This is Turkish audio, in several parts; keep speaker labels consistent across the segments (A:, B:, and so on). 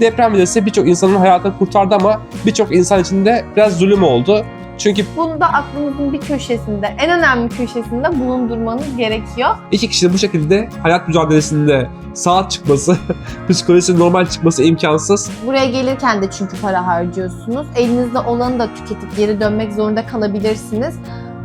A: Deprem vizesi birçok insanın hayatını kurtardı ama birçok insan için de biraz zulüm oldu. Çünkü
B: Bunu da aklınızın bir köşesinde, en önemli köşesinde bulundurmanız gerekiyor.
A: iki kişinin bu şekilde hayat mücadelesinde sağ çıkması, psikolojisi normal çıkması imkansız.
B: Buraya gelirken de çünkü para harcıyorsunuz. Elinizde olanı da tüketip geri dönmek zorunda kalabilirsiniz.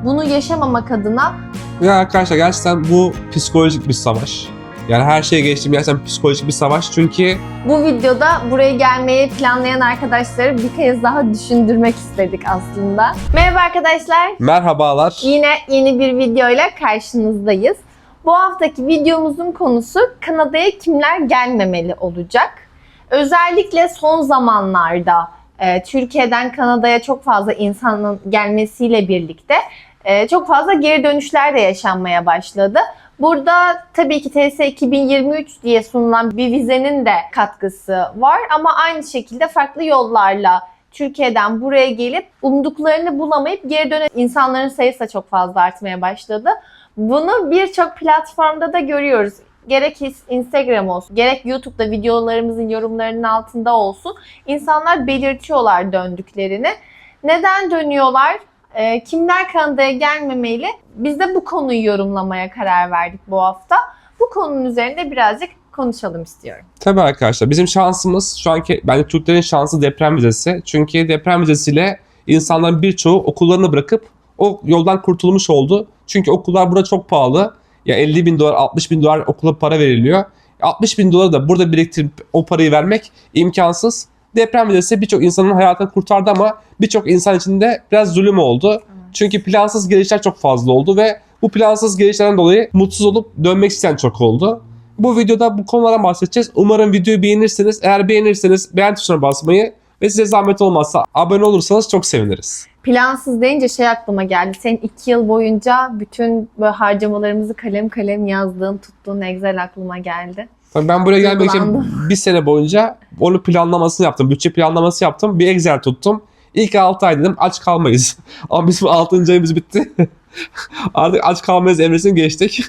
B: Bunu yaşamamak adına
A: Ve arkadaşlar gerçekten bu psikolojik bir savaş. Yani her şeye geçtim gerçekten psikolojik bir savaş çünkü
B: bu videoda buraya gelmeyi planlayan arkadaşları bir kez daha düşündürmek istedik aslında. Merhaba arkadaşlar.
A: merhabalar.
B: Yine yeni bir videoyla karşınızdayız. Bu haftaki videomuzun konusu Kanada'ya kimler gelmemeli olacak. Özellikle son zamanlarda e, Türkiye'den Kanada'ya çok fazla insanın gelmesiyle birlikte e, çok fazla geri dönüşler de yaşanmaya başladı. Burada tabii ki TS 2023 diye sunulan bir vizenin de katkısı var ama aynı şekilde farklı yollarla Türkiye'den buraya gelip umduklarını bulamayıp geri dönen insanların sayısı da çok fazla artmaya başladı. Bunu birçok platformda da görüyoruz. Gerek Instagram olsun, gerek YouTube'da videolarımızın yorumlarının altında olsun. İnsanlar belirtiyorlar döndüklerini. Neden dönüyorlar? Ee, kimler Kanada'ya gelmemeli? Biz de bu konuyu yorumlamaya karar verdik bu hafta. Bu konunun üzerinde birazcık konuşalım istiyorum.
A: Tabii arkadaşlar bizim şansımız şu anki bence Türklerin şansı deprem vizesi. Çünkü deprem vizesiyle insanların birçoğu okullarını bırakıp o yoldan kurtulmuş oldu. Çünkü okullar burada çok pahalı. Ya 50 bin dolar, 60 bin dolar okula para veriliyor. 60 bin doları da burada biriktirip o parayı vermek imkansız. Deprem vizesi birçok insanın hayatını kurtardı ama birçok insan için de biraz zulüm oldu. Çünkü plansız gelişler çok fazla oldu ve bu plansız gelişlerden dolayı mutsuz olup dönmek isteyen çok oldu. Bu videoda bu konulara bahsedeceğiz. Umarım videoyu beğenirsiniz. Eğer beğenirseniz beğen tuşuna basmayı ve size zahmet olmazsa abone olursanız çok seviniriz.
B: Plansız deyince şey aklıma geldi. Senin iki yıl boyunca bütün böyle harcamalarımızı kalem kalem yazdığın, tuttuğun Excel aklıma geldi.
A: Tabii ben buraya gelmek için bir sene boyunca onu planlamasını yaptım. Bütçe planlaması yaptım. Bir Excel tuttum. İlk 6 ay dedim aç kalmayız. Ama bizim 6. ayımız bitti. Artık aç kalmayız evresini geçtik.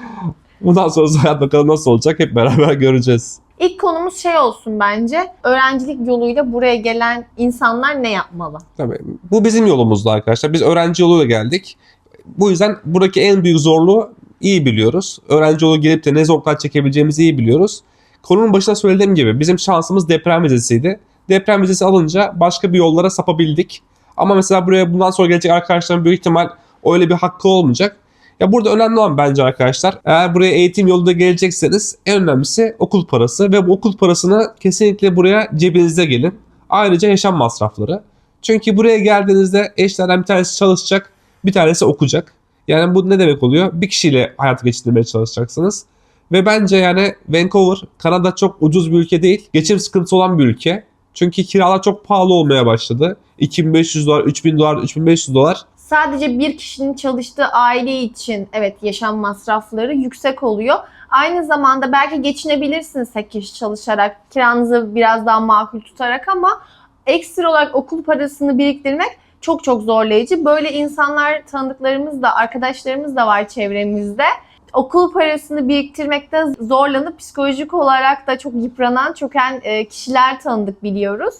A: Bundan sonra hayat bakalım nasıl olacak hep beraber göreceğiz.
B: İlk konumuz şey olsun bence. Öğrencilik yoluyla buraya gelen insanlar ne yapmalı?
A: Tabii. Bu bizim yolumuzdu arkadaşlar. Biz öğrenci yoluyla geldik. Bu yüzden buradaki en büyük zorluğu iyi biliyoruz. Öğrenci yolu gelip de ne zorluklar çekebileceğimizi iyi biliyoruz. Konunun başında söylediğim gibi bizim şansımız deprem vizesiydi. Deprem vizesi alınca başka bir yollara sapabildik. Ama mesela buraya bundan sonra gelecek arkadaşların büyük ihtimal öyle bir hakkı olmayacak. Ya burada önemli olan bence arkadaşlar eğer buraya eğitim yolunda gelecekseniz en önemlisi okul parası ve bu okul parasını kesinlikle buraya cebinizde gelin. Ayrıca yaşam masrafları. Çünkü buraya geldiğinizde eşlerden bir tanesi çalışacak, bir tanesi okuyacak. Yani bu ne demek oluyor? Bir kişiyle hayatı geçirmeye çalışacaksınız. Ve bence yani Vancouver, Kanada çok ucuz bir ülke değil. Geçim sıkıntısı olan bir ülke. Çünkü kiralar çok pahalı olmaya başladı. 2500 dolar, 3000 dolar, 3500 dolar.
B: Sadece bir kişinin çalıştığı aile için evet yaşam masrafları yüksek oluyor. Aynı zamanda belki geçinebilirsiniz tek kişi çalışarak, kiranızı biraz daha makul tutarak ama ekstra olarak okul parasını biriktirmek çok çok zorlayıcı. Böyle insanlar tanıdıklarımız da, arkadaşlarımız da var çevremizde. Okul parasını biriktirmekte zorlanıp psikolojik olarak da çok yıpranan, çöken e, kişiler tanıdık biliyoruz.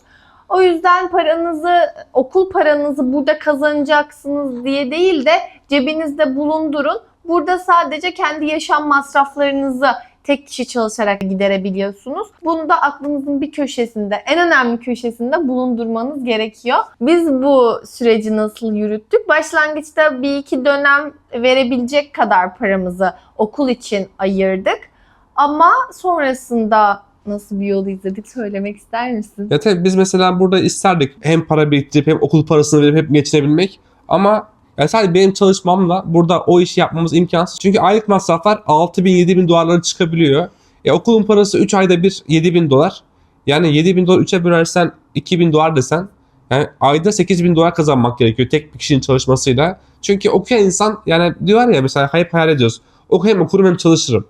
B: O yüzden paranızı, okul paranızı burada kazanacaksınız diye değil de cebinizde bulundurun. Burada sadece kendi yaşam masraflarınızı tek kişi çalışarak giderebiliyorsunuz. Bunu da aklınızın bir köşesinde, en önemli köşesinde bulundurmanız gerekiyor. Biz bu süreci nasıl yürüttük? Başlangıçta bir iki dönem verebilecek kadar paramızı okul için ayırdık. Ama sonrasında nasıl bir yolu izledik söylemek ister misin?
A: Ya tabii biz mesela burada isterdik hem para biriktirip hem okul parasını verip hep geçinebilmek. Ama yani sadece benim çalışmamla burada o işi yapmamız imkansız. Çünkü aylık masraflar 6 bin 7 bin dolarlara çıkabiliyor. E, okulun parası 3 ayda bir 7 bin dolar. Yani 7 bin dolar 3'e bölersen 2 bin dolar desen yani ayda 8 bin dolar kazanmak gerekiyor tek bir kişinin çalışmasıyla. Çünkü okuyan insan yani diyor ya mesela hep hayal ediyoruz. Oku hem okurum hem çalışırım.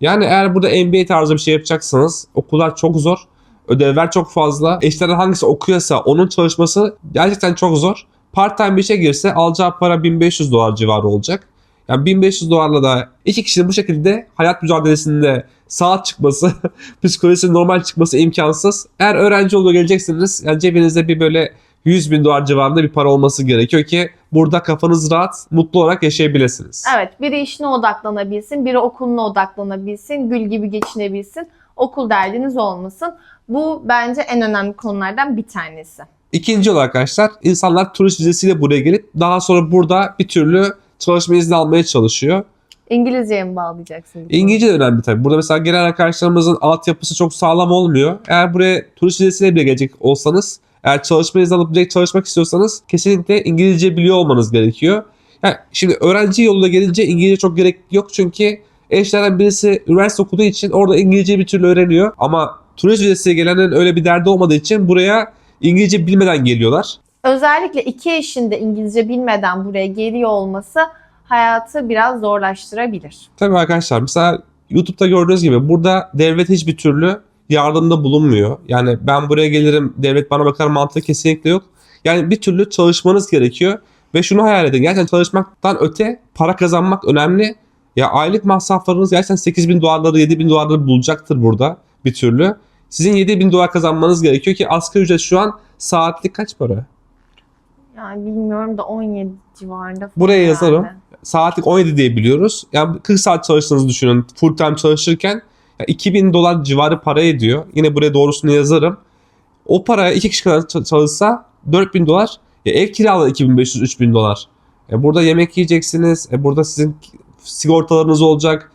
A: Yani eğer burada MBA tarzı bir şey yapacaksanız okullar çok zor. Ödevler çok fazla. Eşlerden hangisi okuyorsa onun çalışması gerçekten çok zor. Part time bir işe girse alacağı para 1500 dolar civarı olacak. Yani 1500 dolarla da iki kişinin bu şekilde hayat mücadelesinde saat çıkması, psikolojisinin normal çıkması imkansız. Eğer öğrenci olduğu geleceksiniz yani cebinizde bir böyle 100 bin dolar civarında bir para olması gerekiyor ki burada kafanız rahat, mutlu olarak yaşayabilirsiniz.
B: Evet, biri işine odaklanabilsin, biri okuluna odaklanabilsin, gül gibi geçinebilsin, okul derdiniz olmasın. Bu bence en önemli konulardan bir tanesi.
A: İkinci olarak arkadaşlar insanlar turist vizesiyle buraya gelip daha sonra burada bir türlü çalışma izni almaya çalışıyor.
B: İngilizceye mi bağlayacaksın?
A: İngilizce de önemli tabii. Burada mesela gelen arkadaşlarımızın altyapısı çok sağlam olmuyor. Eğer buraya turist vizesiyle bile gelecek olsanız, eğer çalışma izni alıp direkt çalışmak istiyorsanız kesinlikle İngilizce biliyor olmanız gerekiyor. Yani şimdi öğrenci yoluyla gelince İngilizce çok gerek yok çünkü eşlerden birisi üniversite okuduğu için orada İngilizce bir türlü öğreniyor. Ama turist vizesiyle gelenlerin öyle bir derdi olmadığı için buraya İngilizce bilmeden geliyorlar.
B: Özellikle iki eşin de İngilizce bilmeden buraya geliyor olması hayatı biraz zorlaştırabilir.
A: Tabii arkadaşlar mesela YouTube'da gördüğünüz gibi burada devlet hiçbir türlü yardımda bulunmuyor. Yani ben buraya gelirim devlet bana bakar mantığı kesinlikle yok. Yani bir türlü çalışmanız gerekiyor. Ve şunu hayal edin gerçekten çalışmaktan öte para kazanmak önemli. Ya aylık masraflarınız gerçekten 8 bin dolarları 7 bin dolarları bulacaktır burada bir türlü. Sizin 7 bin dolar kazanmanız gerekiyor ki asgari ücret şu an saatlik kaç para?
B: Yani bilmiyorum da 17 civarında falan
A: Buraya yazarım.
B: herhalde.
A: saatlik 17 diye biliyoruz. Yani 40 saat çalıştığınızı düşünün full time çalışırken ya 2000 dolar civarı para ediyor. Yine buraya doğrusunu yazarım. O paraya iki kişi kadar ç- çalışsa 4000 dolar. Ya ev kiraları 2500-3000 dolar. E burada yemek yiyeceksiniz. E burada sizin sigortalarınız olacak.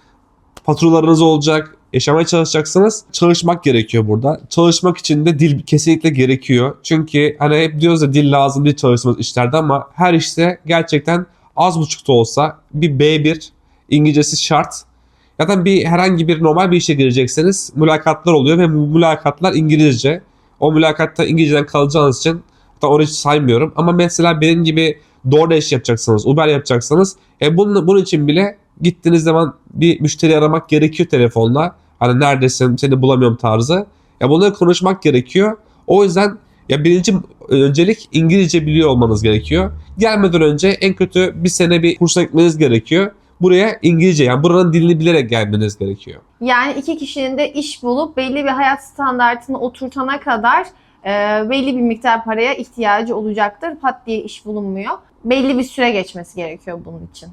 A: Faturalarınız olacak. Yaşamaya çalışacaksınız. Çalışmak gerekiyor burada. Çalışmak için de dil kesinlikle gerekiyor. Çünkü hani hep diyoruz ya dil lazım değil çalıştığımız işlerde ama her işte gerçekten az buçuk da olsa bir B1 İngilizcesi şart. Zaten bir herhangi bir normal bir işe girecekseniz mülakatlar oluyor ve mülakatlar İngilizce. O mülakatta İngilizceden kalacağınız için hatta orayı hiç saymıyorum. Ama mesela benim gibi DoorDash yapacaksınız, Uber yapacaksanız e bunun, bunun için bile gittiğiniz zaman bir müşteri aramak gerekiyor telefonla. Hani neredesin, seni bulamıyorum tarzı. Ya bunları konuşmak gerekiyor. O yüzden ya birinci öncelik İngilizce biliyor olmanız gerekiyor. Gelmeden önce en kötü bir sene bir kursa gitmeniz gerekiyor. Buraya İngilizce yani buranın dilini bilerek gelmeniz gerekiyor.
B: Yani iki kişinin de iş bulup belli bir hayat standartını oturtana kadar e, belli bir miktar paraya ihtiyacı olacaktır. Pat diye iş bulunmuyor. Belli bir süre geçmesi gerekiyor bunun için.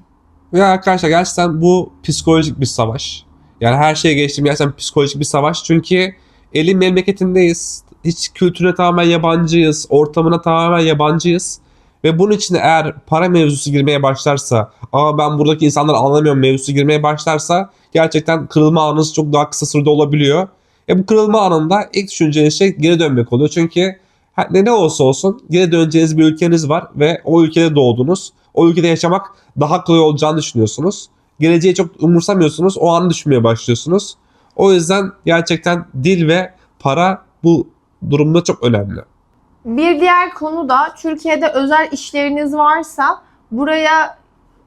A: Ve arkadaşlar gerçekten bu psikolojik bir savaş. Yani her şeye geçtim gerçekten psikolojik bir savaş. Çünkü elin memleketindeyiz. Hiç kültüre tamamen yabancıyız. Ortamına tamamen yabancıyız. Ve bunun için eğer para mevzusu girmeye başlarsa, ama ben buradaki insanları anlamıyorum mevzusu girmeye başlarsa gerçekten kırılma anınız çok daha kısa sürede olabiliyor. E bu kırılma anında ilk düşüneceğiniz şey geri dönmek oluyor. Çünkü ne ne olsa olsun geri döneceğiniz bir ülkeniz var ve o ülkede doğdunuz. O ülkede yaşamak daha kolay olacağını düşünüyorsunuz. Geleceği çok umursamıyorsunuz. O anı düşünmeye başlıyorsunuz. O yüzden gerçekten dil ve para bu durumda çok önemli.
B: Bir diğer konu da Türkiye'de özel işleriniz varsa buraya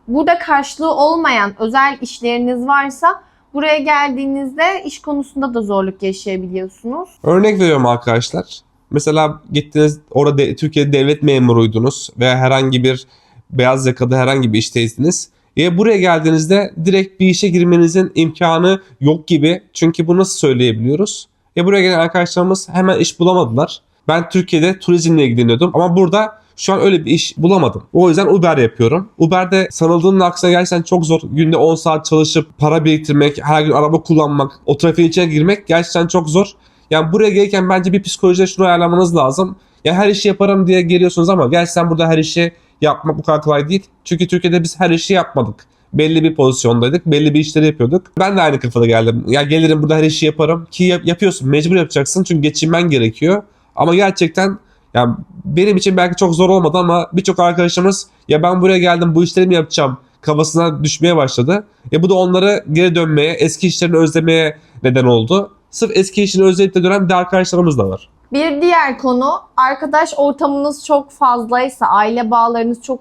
B: burada karşılığı olmayan özel işleriniz varsa buraya geldiğinizde iş konusunda da zorluk yaşayabiliyorsunuz.
A: Örnek veriyorum arkadaşlar. Mesela gittiniz orada de- Türkiye'de devlet memuruydunuz veya herhangi bir beyaz yakalı herhangi bir işteydiniz. E buraya geldiğinizde direkt bir işe girmenizin imkanı yok gibi. Çünkü bunu nasıl söyleyebiliyoruz? E buraya gelen arkadaşlarımız hemen iş bulamadılar. Ben Türkiye'de turizmle ilgileniyordum ama burada şu an öyle bir iş bulamadım. O yüzden Uber yapıyorum. Uber'de sanıldığının aksine gerçekten çok zor. Günde 10 saat çalışıp para biriktirmek, her gün araba kullanmak, o trafiğin içine girmek gerçekten çok zor. Yani buraya gelirken bence bir psikolojide şunu ayarlamanız lazım. Ya her işi yaparım diye geliyorsunuz ama gerçekten burada her işi yapmak bu kadar kolay değil. Çünkü Türkiye'de biz her işi yapmadık. Belli bir pozisyondaydık, belli bir işleri yapıyorduk. Ben de aynı kafada geldim. Ya gelirim burada her işi yaparım ki yap- yapıyorsun, mecbur yapacaksın çünkü geçinmen gerekiyor. Ama gerçekten yani benim için belki çok zor olmadı ama birçok arkadaşımız ya ben buraya geldim bu işleri mi yapacağım kafasına düşmeye başladı. E bu da onları geri dönmeye, eski işlerini özlemeye neden oldu. Sırf eski işini özleyip de dönen bir arkadaşlarımız da var.
B: Bir diğer konu arkadaş ortamınız çok fazlaysa, aile bağlarınız çok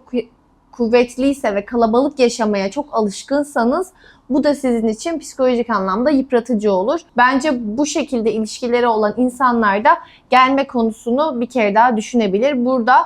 B: kuvvetliyse ve kalabalık yaşamaya çok alışkınsanız bu da sizin için psikolojik anlamda yıpratıcı olur. Bence bu şekilde ilişkileri olan insanlar da gelme konusunu bir kere daha düşünebilir. Burada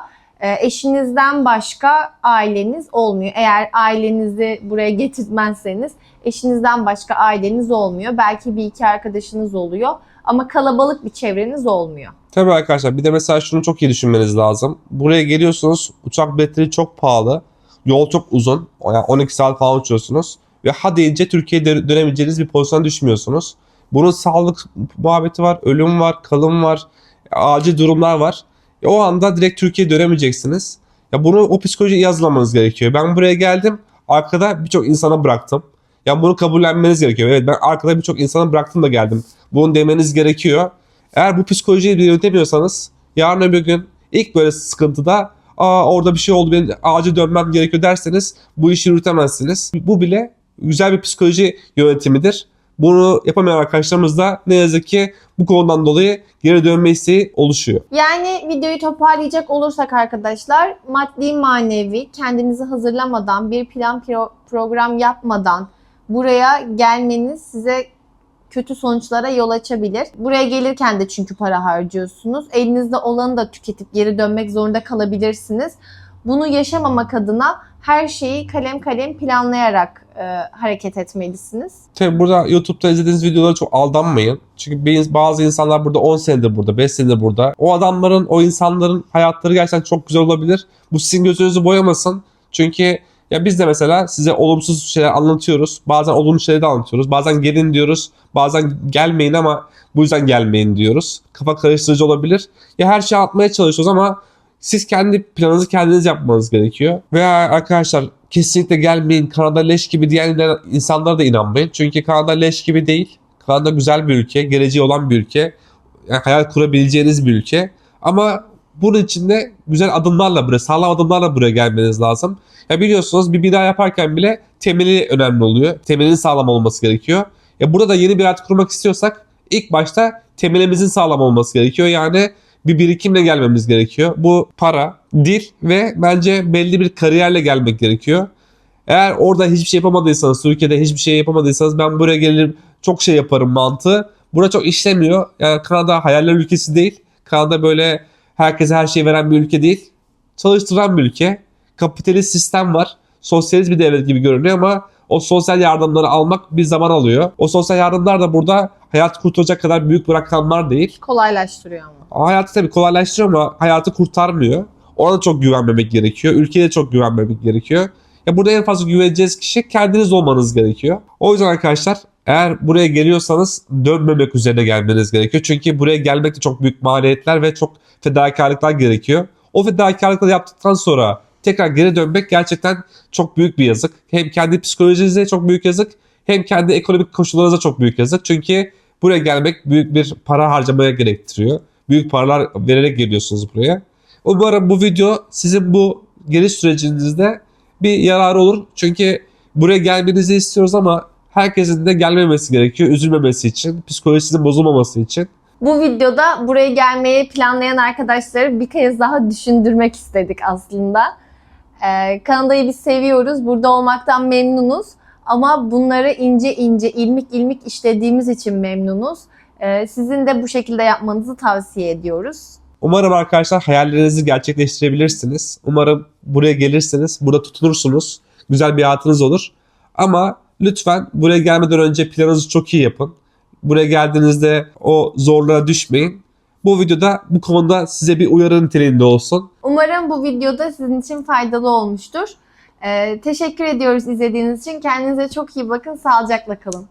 B: e, eşinizden başka aileniz olmuyor. Eğer ailenizi buraya getirtmezseniz eşinizden başka aileniz olmuyor. Belki bir iki arkadaşınız oluyor ama kalabalık bir çevreniz olmuyor.
A: Tabii arkadaşlar bir de mesela şunu çok iyi düşünmeniz lazım. Buraya geliyorsunuz uçak biletleri çok pahalı. Yol çok uzun. Yani 12 saat falan uçuyorsunuz. Ve ha deyince Türkiye'ye dö- dönemeyeceğiniz bir pozisyona düşmüyorsunuz. Bunun sağlık muhabbeti var, ölüm var, kalım var, acil durumlar var. E, o anda direkt Türkiye'ye dönemeyeceksiniz. Ya bunu o psikolojiyi iyi hazırlamanız gerekiyor. Ben buraya geldim. Arkada birçok insana bıraktım. Ya bunu kabullenmeniz gerekiyor. Evet ben arkada birçok insana bıraktım da geldim. Bunu demeniz gerekiyor. Eğer bu psikolojiyi yönetemiyorsanız yarın öbür gün ilk böyle sıkıntıda Aa orada bir şey oldu benim acil dönmem gerekiyor derseniz bu işi yürütemezsiniz. Bu bile güzel bir psikoloji yönetimidir. Bunu yapamayan arkadaşlarımız da ne yazık ki bu konudan dolayı geri dönme isteği oluşuyor.
B: Yani videoyu toparlayacak olursak arkadaşlar maddi manevi kendinizi hazırlamadan bir plan pro- program yapmadan buraya gelmeniz size kötü sonuçlara yol açabilir. Buraya gelirken de çünkü para harcıyorsunuz. Elinizde olanı da tüketip geri dönmek zorunda kalabilirsiniz. Bunu yaşamamak adına her şeyi kalem kalem planlayarak e, hareket etmelisiniz.
A: Tabi burada YouTube'da izlediğiniz videolara çok aldanmayın. Çünkü bazı insanlar burada 10 senedir burada, 5 senedir burada. O adamların, o insanların hayatları gerçekten çok güzel olabilir. Bu sizin gözünüzü boyamasın. Çünkü ya biz de mesela size olumsuz şeyler anlatıyoruz. Bazen olumlu şeyler de anlatıyoruz. Bazen gelin diyoruz. Bazen gelmeyin ama bu yüzden gelmeyin diyoruz. Kafa karıştırıcı olabilir. Ya her şeyi anlatmaya çalışıyoruz ama siz kendi planınızı kendiniz yapmanız gerekiyor. Veya arkadaşlar kesinlikle gelmeyin Kanada leş gibi diyen insanlara da inanmayın. Çünkü Kanada leş gibi değil. Kanada güzel bir ülke, geleceği olan bir ülke. Yani hayal kurabileceğiniz bir ülke. Ama bunun için de güzel adımlarla buraya, sağlam adımlarla buraya gelmeniz lazım. Ya biliyorsunuz bir bina yaparken bile temeli önemli oluyor. Temelin sağlam olması gerekiyor. Ya burada da yeni bir hayat kurmak istiyorsak ilk başta temelimizin sağlam olması gerekiyor. Yani bir birikimle gelmemiz gerekiyor. Bu para, dil ve bence belli bir kariyerle gelmek gerekiyor. Eğer orada hiçbir şey yapamadıysanız, Türkiye'de hiçbir şey yapamadıysanız ben buraya gelirim çok şey yaparım mantığı. Burada çok işlemiyor. Yani Kanada hayaller ülkesi değil. Kanada böyle herkese her şeyi veren bir ülke değil. Çalıştıran bir ülke. Kapitalist sistem var. Sosyalist bir devlet gibi görünüyor ama o sosyal yardımları almak bir zaman alıyor. O sosyal yardımlar da burada hayat kurtaracak kadar büyük rakamlar değil.
B: Kolaylaştırıyor ama.
A: Hayatı tabii kolaylaştırıyor ama hayatı kurtarmıyor. Ona da çok güvenmemek gerekiyor. Ülkeye de çok güvenmemek gerekiyor. Ya burada en fazla güveneceğiniz kişi kendiniz olmanız gerekiyor. O yüzden arkadaşlar eğer buraya geliyorsanız dönmemek üzerine gelmeniz gerekiyor. Çünkü buraya gelmekte çok büyük maliyetler ve çok fedakarlıklar gerekiyor. O fedakarlıkları yaptıktan sonra tekrar geri dönmek gerçekten çok büyük bir yazık. Hem kendi psikolojinize çok büyük yazık hem kendi ekonomik koşullarınıza çok büyük yazık. Çünkü buraya gelmek büyük bir para harcamaya gerektiriyor. Büyük paralar vererek geliyorsunuz buraya. Umarım bu video sizin bu geliş sürecinizde bir yararı olur. Çünkü buraya gelmenizi istiyoruz ama herkesin de gelmemesi gerekiyor. Üzülmemesi için, psikolojisinin bozulmaması için.
B: Bu videoda buraya gelmeyi planlayan arkadaşları bir kez daha düşündürmek istedik aslında. Ee, Kanada'yı biz seviyoruz, burada olmaktan memnunuz. Ama bunları ince ince, ilmik ilmik işlediğimiz için memnunuz. Ee, sizin de bu şekilde yapmanızı tavsiye ediyoruz.
A: Umarım arkadaşlar hayallerinizi gerçekleştirebilirsiniz. Umarım buraya gelirsiniz, burada tutunursunuz. Güzel bir hayatınız olur. Ama lütfen buraya gelmeden önce planınızı çok iyi yapın. Buraya geldiğinizde o zorluğa düşmeyin. Bu videoda bu konuda size bir uyarı niteliğinde olsun.
B: Umarım bu videoda sizin için faydalı olmuştur. Ee, teşekkür ediyoruz izlediğiniz için. Kendinize çok iyi bakın, sağlıcakla kalın.